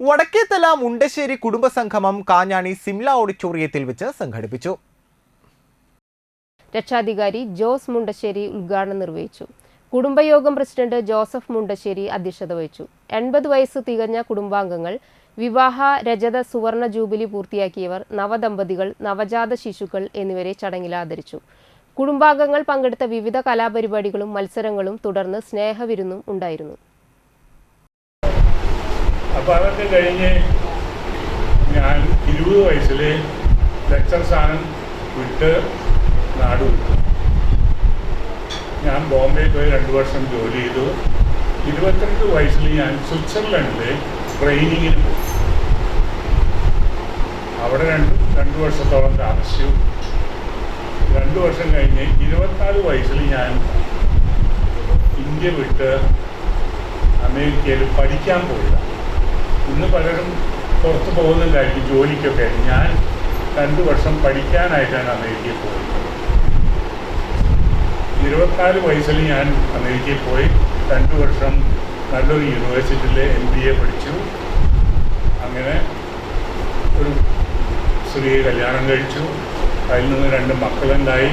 വടക്കേത്തല മുണ്ടശ്ശേരി കുടുംബസംഗമം കാഞ്ഞാണി സിംല ഓഡിറ്റോറിയത്തിൽ വെച്ച് സംഘടിപ്പിച്ചു. രക്ഷാധികാരി ജോസ് മുണ്ടശ്ശേരി ഉദ്ഘാടനം നിർവഹിച്ചു. കുടുംബയോഗം പ്രസിഡന്റ് ജോസഫ് മുണ്ടശ്ശേരി അധ്യക്ഷത വഹിച്ചു. എൺപത് വയസ്സ് തികഞ്ഞ കുടുംബാംഗങ്ങൾ വിവാഹ രജത സുവർണ ജൂബിലി പൂർത്തിയാക്കിയവർ നവദമ്പതികൾ നവജാത ശിശുക്കൾ എന്നിവരെ ചടങ്ങിൽ ആദരിച്ചു. കുടുംബാംഗങ്ങൾ പങ്കെടുത്ത വിവിധ കലാപരിപാടികളും മത്സരങ്ങളും തുടർന്ന് സ്നേഹവിരുന്നും ഉണ്ടായിരുന്നു. അപ്പോൾ കഴിഞ്ഞ് ഞാൻ ഇരുപത് വയസ്സിൽ ലെക്ചർ സ്ഥാനം വിട്ട് നാട് വിട്ടു. ഞാൻ ബോംബെയിൽ പോയി രണ്ട് വർഷം ജോലി ചെയ്തു. ഇരുപത്തിരണ്ട് വയസ്സിൽ ഞാൻ സ്വിറ്റ്സർലൻഡിൽ ട്രെയിനിങ്ങിന് പോയി. അവിടെ രണ്ട് രണ്ട് വർഷത്തോളം താമസിച്ചു. രണ്ട് വർഷം കഴിഞ്ഞ് ഇരുപത്തിനാല് വയസ്സിൽ ഞാൻ ഇന്ത്യ വിട്ട് അമേരിക്കയിൽ പഠിക്കാൻ പോയതാണ്. ഇന്ന് പലരും പുറത്ത് പോകുന്നുണ്ടായിരിക്കും ജോലിക്കൊക്കെ. ഞാൻ രണ്ട് വർഷം പഠിക്കാനായിട്ടാണ് അമേരിക്കയിൽ പോയത്. ഇരുപത്തിനാല് വയസ്സിൽ ഞാൻ അമേരിക്കയിൽ പോയി. രണ്ട് വർഷം നല്ലൊരു യൂണിവേഴ്സിറ്റിയിൽ എം ബി എ പഠിച്ചു. അങ്ങനെ ഒരു സ്ത്രീയെ കല്യാണം കഴിച്ചു. അതിൽ നിന്ന് രണ്ട് മക്കളുണ്ടായി.